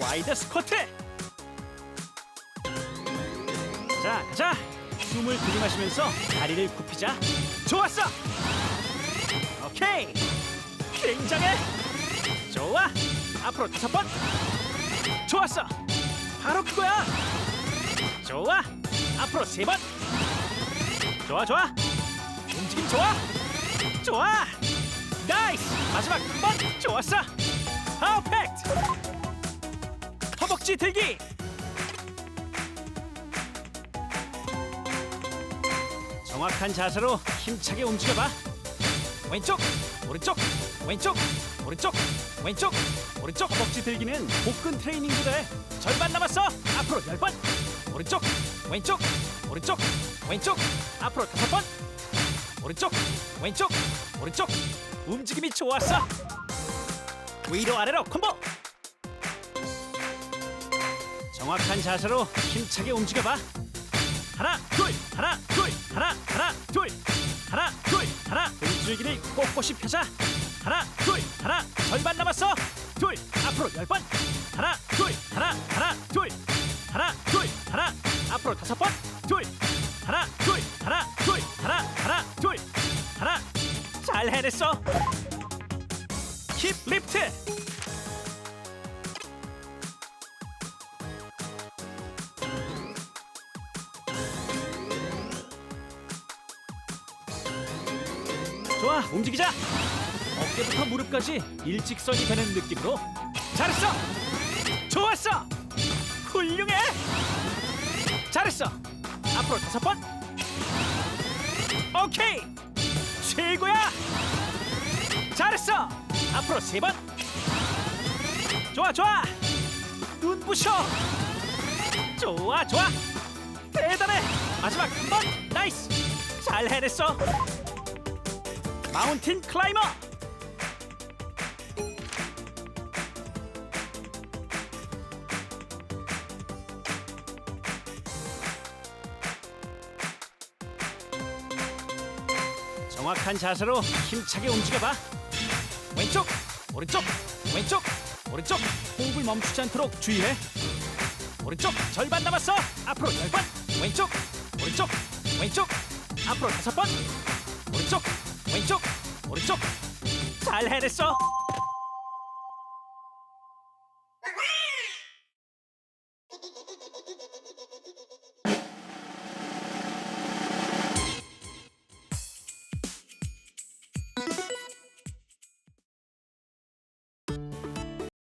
와이드 스쿼트. 자 가자 숨을 들이마시면서 다리를 굽히자. 좋았어. 오케이. 굉장해. 좋아. 앞으로 다섯 번. 좋았어. 바로 그거야. 좋아. 앞으로 세 번. 좋아 좋아. 움직임 좋아. 좋아. 나이스. 마지막 한 번. 좋았어. 퍼펙트 허벅지 들기. 정확한 자세로 힘차게 움직여봐. 왼쪽 오른쪽 왼쪽 오른쪽 왼쪽 오른쪽. 허벅지 들기는 복근 트레이닝도 돼 절반 남았어. 앞으로 열 번. 오른쪽 왼쪽 오른쪽 왼쪽. 앞으로 다섯 번. 오른쪽 왼쪽 오른쪽. 움직임이 좋았어. 위로 아래로 콤보 정확한 자세로 힘차게 움직여봐 하나 둘 하나 둘 하나 하나 둘 하나 둘 하나 등줄기를 꼿꼿이 펴자 하나 둘 하나 절반 남았어 둘 앞으로 열 번 하나 둘 하나 하나 둘 하나 둘 하나 앞으로 다섯 번 둘 하나 둘 하나 둘 하나 하나 둘 하나 잘 해냈어 힙 리프트 좋아 움직이자. 어깨부터 무릎까지 일직선이 되는 느낌으로. 잘했어! 좋았어! 훌륭해! 잘했어! 앞으로 다섯 번. 오케이! 최고야! 잘했어! 앞으로 세 번. 좋아 좋아! 눈부셔! 좋아 좋아! 대단해! 마지막 한 번. 나이스! 잘 해냈어 마운틴 클라이머! 정확한 자세로 힘차게 움직여봐. 왼쪽 오른쪽 왼쪽 오른쪽. 호흡을 멈추지 않도록 주의해. 오른쪽 절반 남았어. 앞으로 열번. 왼쪽 오른쪽 왼쪽. 앞으로 다섯 번. 오른쪽 왼쪽 오른쪽. 잘 해냈어